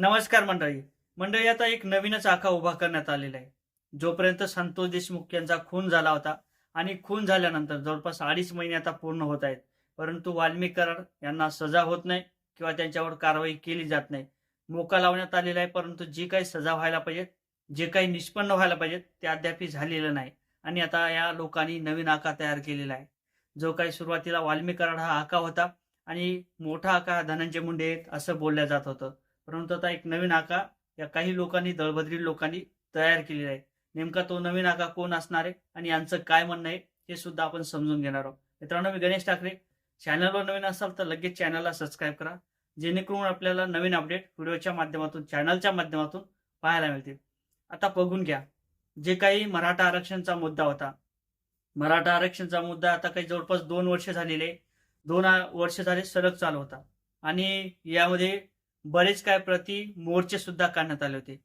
नमस्कार मंडळी. मंडळी आता एक नवीनच आखा उभा करण्यात आलेला आहे. जोपर्यंत संतोष देशमुख यांचा खून झाला होता आणि खून झाल्यानंतर जवळपास अडीच महिने आता पूर्ण होत आहेत परंतु वाल्मिक कराड यांना सजा होत नाही किंवा त्यांच्यावर कारवाई केली जात नाही. मोका लावण्यात आलेला आहे परंतु जी काही सजा व्हायला पाहिजेत जे काही निष्पन्न व्हायला पाहिजेत ते अद्याप झालेलं नाही आणि आता या लोकांनी नवीन आका तयार केलेला आहे. जो काही सुरुवातीला वाल्मिक कराड हा आका होता आणि मोठा आका धनंजय मुंडे आहेत असं बोललं जात होतं. परंतु आता एक नवीन आका या काही लोकांनी दळभद्री लोकांनी तयार केलेला आहे. नेमका तो नवीन आका कोण असणार आहे आणि यांचं काय म्हणणं आहे हे सुद्धा आपण समजून घेणार आहोत. मित्रांनो मी गणेश ठाकरे. चॅनलवर नवीन असाल तर लगेच चॅनलला सबस्क्राईब करा. जेणेकरून आपल्याला नवीन अपडेट व्हिडिओच्या माध्यमातून चॅनलच्या माध्यमातून पाहायला मिळतील. आता बघून घ्या. जे काही मराठा आरक्षणचा मुद्दा होता. मराठा आरक्षणचा मुद्दा आता काही जवळपास दोन वर्ष झालेले. दोन वर्ष झाले सलग चालू होता. आणि यामध्ये बरेच काय प्रति मोर्चे सुद्धा काढण्यात आले होते.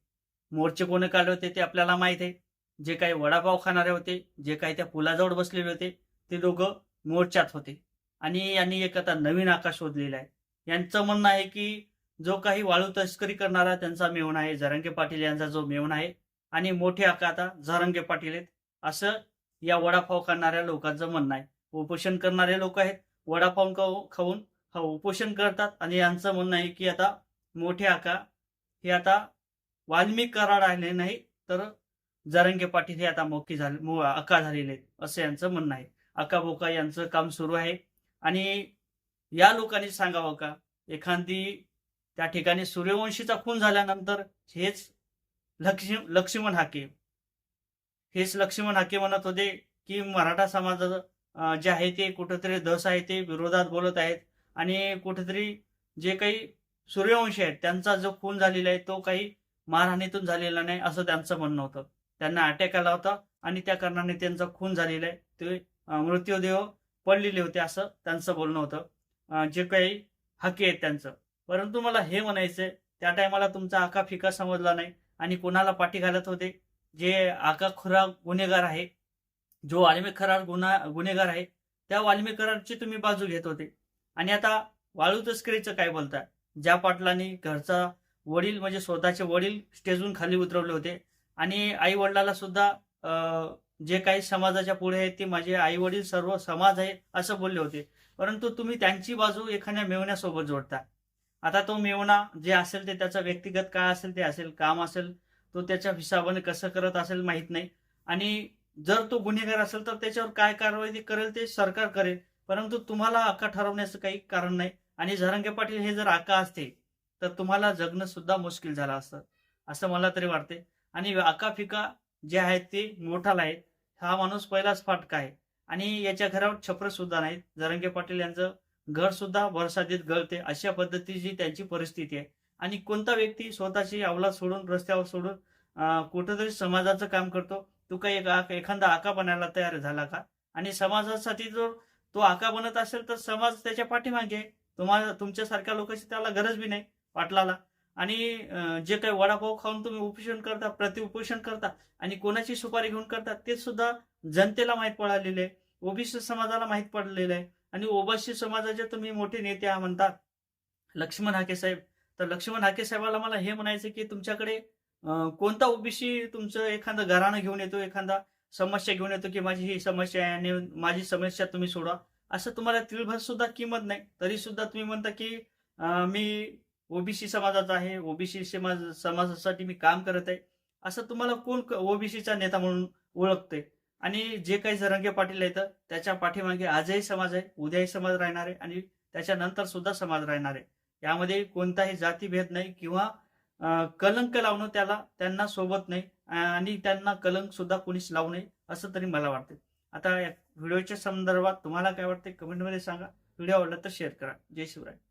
मोर्चे कोणी काढले होते ते आपल्याला माहीत आहे. जे काही वडापाव खाणारे होते जे काही त्या पुलाजवळ बसलेले होते ते दोघं मोर्चात होते. आणि यांनी एक आता नवीन आकाश शोधलेला आहे. यांचं म्हणणं आहे की जो काही वाळू तस्करी करणारा त्यांचा मेवणा आहे झरंगे पाटील यांचा जो मेवणा आहे आणि मोठे आका आता झरंगे पाटील आहेत. असं या वडापाव खाणाऱ्या लोकांचं म्हणणं आहे. उपोषण करणारे लोक आहेत. वडापाव खाऊ- खाऊन हा उपोषण करतात. आणि यांचं म्हणणं आहे की आता मोठे आका. हे आता वाल्मिक कराड आले नाही तर जरंगे पाटील हे आता मोकी झाले मो- अका झालेले आहेत असं यांचं म्हणणं आहे. अका बोका यांचं काम सुरू आहे. आणि या लोकांनी सांगावं का एखादी त्या ठिकाणी सूर्यवंशीचा खून झाल्यानंतर हेच लक्ष्मी लक्ष्मण हाके. हेच लक्ष्मण हाके म्हणत होते की मराठा समाज जे आहे ते कुठेतरी दस आहे ते विरोधात बोलत आहेत. आणि कुठेतरी जे काही सूर्यवंशी आहेत. त्यांचा जो खून झालेला आहे तो काही मारहाणीतून झालेला नाही असं त्यांचं म्हणणं होतं. त्यांना अटॅक आला होता आणि त्या कारणाने त्यांचा खून झालेला आहे. ते मृत्यूदेह पडलेले होते असं त्यांचं बोलणं होतं. जे काही हक्की आहेत त्यांचं. परंतु मला हे म्हणायचंय त्या टायमाला तुमचा आका फिका समजला नाही आणि कोणाला पाठी घालत होते? जे आका खुरा गुन्हेगार आहे जो वाल्मी करार गुन्हा गुन्हेगार आहे त्या वाल्मिक करारची तुम्ही बाजू घेत होते. आणि आता वाळू तस्करीचं काय बोलताय? ज्या पाटलांनी घरचा वडील म्हणजे स्वतःचे वडील स्टेजून खाली उतरवले होते. आणि आई वडिलाला सुद्धा जे काही समाजाच्या पुढे आहेत ते माझे आई वडील सर्व समाज आहे असं बोलले होते. परंतु तुम्ही त्यांची बाजू एखाद्या मेवण्यासोबत जोडता. आता तो मेवणा जे असेल ते त्याचं व्यक्तिगत काय असेल ते असेल काम असेल तो त्याच्या हिसाबाने कसं करत असेल माहीत नाही. आणि जर तो गुन्हेगार असेल तर त्याच्यावर काय कारवाई करेल ते सरकार करेल. परंतु तुम्हाला अक्का ठरवण्याचं काही कारण नाही. आणि झरंगे पाटील हे जर आका असते तर तुम्हाला जगणं सुद्धा मुश्किल झालं असतं असं मला तरी वाटते. आणि आका फिका जे आहेत ते मोठाला आहेत. हा माणूस पहिलाच फाटका आहे. आणि याच्या घरावर छपर सुद्धा नाहीत. जरंगे पाटील यांचं घर सुद्धा बरसातीत गळते. अशा पद्धतीची त्यांची परिस्थिती आहे. आणि कोणता व्यक्ती स्वतःची अवलाद सोडून रस्त्यावर सोडून कुठंतरी समाजाचं काम करतो? तो काही एक आक- एखादा आका बनायला तयार झाला का? आणि समाजासाठी जर तो आका बनत असेल तर समाज त्याच्या पाठीमागे आहे. तुम्हाला तुमच्यासारख्या लोकांची त्याला गरज बी नाही पाटलाला आणि जे काही वडापाव खाऊन तुम्ही उपोषण करता प्रति उपोषण करता आणि कोणाची सुपारी घेऊन करता ते सुद्धा जनतेला माहीत पडलेले आहे. ओबीसी समाजाला माहीत पडलेलं आहे. आणि ओबीसी समाजाचे तुम्ही मोठे नेते आहात म्हणतात लक्ष्मण हाके साहेब. तर लक्ष्मण हाके साहेबाला मला हे म्हणायचं की तुमच्याकडे कोणता ओबीसी तुमचं एखादं घराणं घेऊन येतो एखादा समस्या घेऊन येतो की माझी ही समस्या आहे आणि माझी समस्या तुम्ही सोडवा. असं तुम्हाला तिळभर सुद्धा किंमत नाही. तरी सुद्धा तुम्ही म्हणता की मी ओबीसी समाजाचा आहे. ओबीसी समाज समाजासाठी मी काम करत आहे. असं तुम्हाला कोण ओबीसीचा नेता म्हणून ओळखते आणि जे काही जरंगे पाटील आहेत त्याच्या पाठीमागे आजही समाज आहे उद्याही समाज राहणार आहे आणि त्याच्यानंतर सुद्धा समाज राहणार आहे. यामध्ये कोणताही जातीभेद नाही किंवा कलंक लावणं त्याला त्यांना सोबत नाही. आणि त्यांना कलंक सुद्धा कोणीच लावू नये असं तरी मला वाटते आता या व्हिडिओच्या संदर्भात तुम्हाला काय वाटते? कमेंटमध्ये सांगा. व्हिडिओ आवडला तर शेअर करा. जय शिवराय.